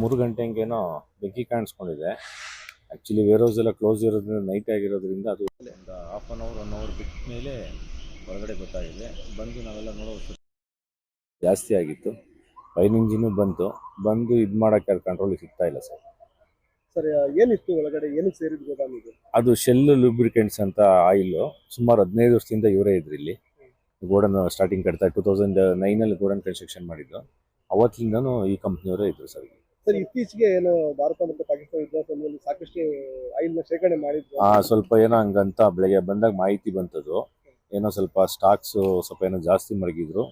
ಮೂರು ಗಂಟೆ ಹಂಗೇನೋ ಬೆಂಕಿ ಕಾಣಿಸ್ಕೊಂಡಿದೆ. ಆ್ಯಕ್ಚುಲಿ ವೇರ್ ಹೌಸ್ ಎಲ್ಲ ಕ್ಲೋಸ್ ಇರೋದ್ರಿಂದ ನೈಟ್ ಆಗಿರೋದ್ರಿಂದ ಅದು ಒಂದು half an hour one hour ಬಿಟ್ಟ ಮೇಲೆ ಹೊರಗಡೆ ಗೊತ್ತಾಗಿದೆ. ಬಂದು ನಾವೆಲ್ಲ ನೋಡೋ ಜಾಸ್ತಿ ಆಗಿತ್ತು. ಫೈನ್ ಇಂಜಿನು ಬಂತು. ಬಂದು ಇದು ಮಾಡೋಕ್ಕೆ ಅದು ಕಂಟ್ರೋಲಿಗೆ ಸಿಗ್ತಾ ಇಲ್ಲ ಸರ್. ಸರ್ ಏನಿತ್ತು ಒಳಗಡೆ? ಏನಕ್ಕೆ ಸೇರಿದ್ ಗೋದಾಮ್ ಇದು? ಅದು ಶೆಲ್ ಲೂಬ್ರಿಕೆಂಟ್ಸ್ ಅಂತ ಆಯಿಲು ಸುಮಾರು ಹದಿನೈದು ವರ್ಷದಿಂದ ಇವರೇ ಇದ್ರು ಇಲ್ಲಿ. ಗೋಡನ್ ಸ್ಟಾರ್ಟಿಂಗ್ ಕಟ್ತಾ ಟೂ ತೌಸಂಡ್ ನೈನಲ್ಲಿ ಗೋಡನ್ ಕನ್ಸ್ಟ್ರಕ್ಷನ್ ಮಾಡಿದ್ದು. ಅವತ್ತಿಂದನೂ ಈ ಕಂಪ್ನಿಯವರೇ ಇದ್ರು ಸರ್ ಇಲ್ಲಿ. ಸರ್ ಇತ್ತೀಚೆಗೆ ಏನು ಭಾರತ ಮತ್ತು ಪಾಕಿಸ್ತಾನ ಯುದ್ಧ ಸಮಯದಲ್ಲಿ ಸಾಕಷ್ಟು ಆಯಿಲ್ನ ಶೇಖರಣೆ ಮಾಡಿದ್ರು. ಆ ಸ್ವಲ್ಪ ಏನೋ ಹಂಗಂತ ಬೆಳಗ್ಗೆ ಬಂದಾಗ ಮಾಹಿತಿ ಬಂತದ್ದು ಏನೋ ಸ್ವಲ್ಪ ಸ್ಟಾಕ್ಸ್ ಸ್ವಲ್ಪ ಏನೋ ಜಾಸ್ತಿ ಮಡಗಿದ್ರು.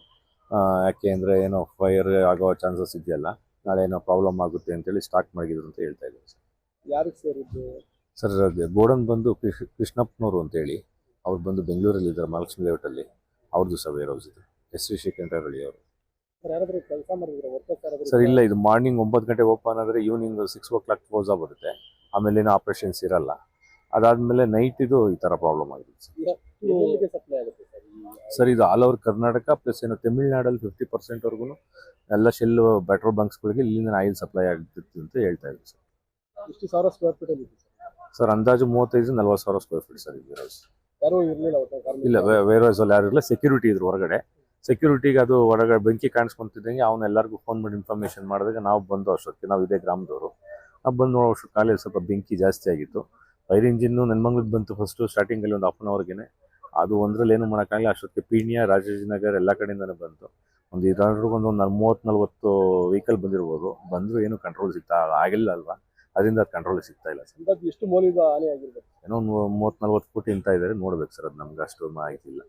ಯಾಕೆ ಅಂದ್ರೆ ಏನೋ ಫೈರ್ ಆಗೋ ಚಾನ್ಸಸ್ ಇದೆಯಲ್ಲ. ನಾಳೆ ಏನೋ ಪ್ರಾಬ್ಲಮ್ ಆಗುತ್ತೆ ಅಂತೇಳಿ ಸ್ಟಾಕ್ ಮಡಗಿದ್ರು ಅಂತ ಹೇಳ್ತಾ ಇದ್ದಾರೆ ಸರ್. ಯಾರಿಗೆ ಸೇರಿದ್ದು ಸರ್ ಗೋಡನ್ ಬಂದು ಕೃಷ್ ಕೃಷ್ಣಪ್ಪನವರು ಅಂತೇಳಿ. ಅವ್ರು ಬಂದು ಬೆಂಗಳೂರಲ್ಲಿ ಇದ್ದಾರೆ ಮಹಾಲಕ್ಷ್ಮಿ ಲೇಔಟಲ್ಲಿ ಅವ್ರದ್ದು ಸರ್ ವೇರ್ ಹೌಸ್ ಇದೆ. ಎಸ್ ವಿ ಶ್ರೀಕಂಠರಳ್ಳಿ ಅವರು. ಸರ್ ಇಲ್ಲ ಇದು ಮಾರ್ನಿಂಗ್ ಒಂಬತ್ತು ಗಂಟೆಗೆ ಓಪನ್ ಆದರೆ evening six o'clock close ಆಗ್ಬಿಡುತ್ತೆ. ಆಮೇಲೆ ಏನೋ ಆಪ್ರೇಷನ್ಸ್ ಇರಲ್ಲ. ಅದಾದಮೇಲೆ ನೈಟ್ ಇದು ಈ ಥರ ಪ್ರಾಬ್ಲಮ್ ಆಗಿದೆ ಸರ್. ಇದು ಆಲ್ ಓವರ್ ಕರ್ನಾಟಕ ಪ್ಲಸ್ ಏನು ತಮಿಳ್ನಾಡಲ್ಲಿ ಫಿಫ್ಟಿ ಪರ್ಸೆಂಟ್ವರೆಗೂ ಎಲ್ಲ ಶೆಲ್ ಪೆಟ್ರೋಲ್ ಬಂಕ್ಸ್ಗಳಿಗೆ ಇಲ್ಲಿಂದ ಆಯಿಲ್ ಸಪ್ಲೈ ಆಗ್ತಿತ್ತು ಅಂತ ಹೇಳ್ತಾ ಇದ್ದೀವಿ ಸರ್. ಎಷ್ಟು ಸಾವಿರ ಸ್ಕ್ವೇರ್ ಫೀಟ್ ಅಲ್ಲಿ ಸರ್? ಸರ್ ಅಂದಾಜು ಮೂವತ್ತೈದು ನಲ್ವತ್ತು ಸಾವಿರ ಸ್ಕ್ವೇರ್ ಫೀಟ್ ಸರ್ ಇದು ಯಾರು ಇರ್ಲಿಲ್ಲ ಇಲ್ಲ ವೇರ್ ಹೌಸಲ್ಲಿ ಯಾರು ಯಾರಿಲ್ಲ ಸೆಕ್ಯೂರಿಟಿ ಇದ್ರು ಹೊರಗಡೆ. ಸೆಕ್ಯೂರಿಟಿಗೆ ಅದು ಹೊರಗಡೆ ಬೆಂಕಿ ಕಾಣಿಸ್ಕೊಂತಿದ್ದಂಗೆ ಅವ್ನು ಎಲ್ಲರಿಗೂ ಫೋನ್ ಮಾಡಿ ಇನ್ಫಾರ್ಮೇಷನ್ ಮಾಡಿದಾಗ ನಾವು ಬಂದು ಅಷ್ಟೊತ್ತಿಗೆ ನಾವು ಇದೇ ಗ್ರಾಮದವರು. ನಾವು ಬಂದು ನೋಡೋ ಅಷ್ಟು ಕಾಲೇಜ್ ಸ್ವಲ್ಪ ಬೆಂಕಿ ಜಾಸ್ತಿ ಆಗಿತ್ತು. ಫೈರ್ ಇಂಜಿನ್ನು ನೆನ್ಮಂಗ್ಲಕ್ಕೆ ಬಂತು ಫಸ್ಟು ಸ್ಟಾರ್ಟಿಂಗಲ್ಲಿ ಒಂದು ಹಾಫ್ ಅನ್ ಅವರ್ಗೆ ಅದು ಒಂದರಲ್ಲಿ ಏನು ಮಾಡೋಕ್ಕಾಗಲ್ಲ ಅಷ್ಟೊತ್ತಿಗೆ ಪೀಣ್ಯ ರಾಜಾಜಿನಗರ್ ಎಲ್ಲ ಕಡೆಯಿಂದನೇ ಬಂತು. ಒಂದು ಇದಾದ್ರೂ ಒಂದು ಒಂದು ಮೂವತ್ತು ನಲ್ವತ್ತು ವೆಹಿಕಲ್ ಬಂದಿರ್ಬೋದು. ಬಂದರೂ ಏನು ಕಂಟ್ರೋಲ್ ಸಿಗ್ತಾ ಆಗಿಲ್ಲ ಅಲ್ವಾ? ಅದರಿಂದ ಅದು ಕಂಟ್ರೋಲ್ ಸಿಗ್ತಾ ಇಲ್ಲ ಸರ್. ಎಷ್ಟು ಏನೋ ಒಂದು ಮೂವತ್ತು ನಲ್ವತ್ತು ಫುಟ್ ಇಂತ ಇದ್ದಾರೆ ನೋಡ್ಬೇಕು ಸರ್ ಅದು ನಮ್ಗೆ ಅಷ್ಟು ಮಾಹಿತಿ ಇಲ್ಲ.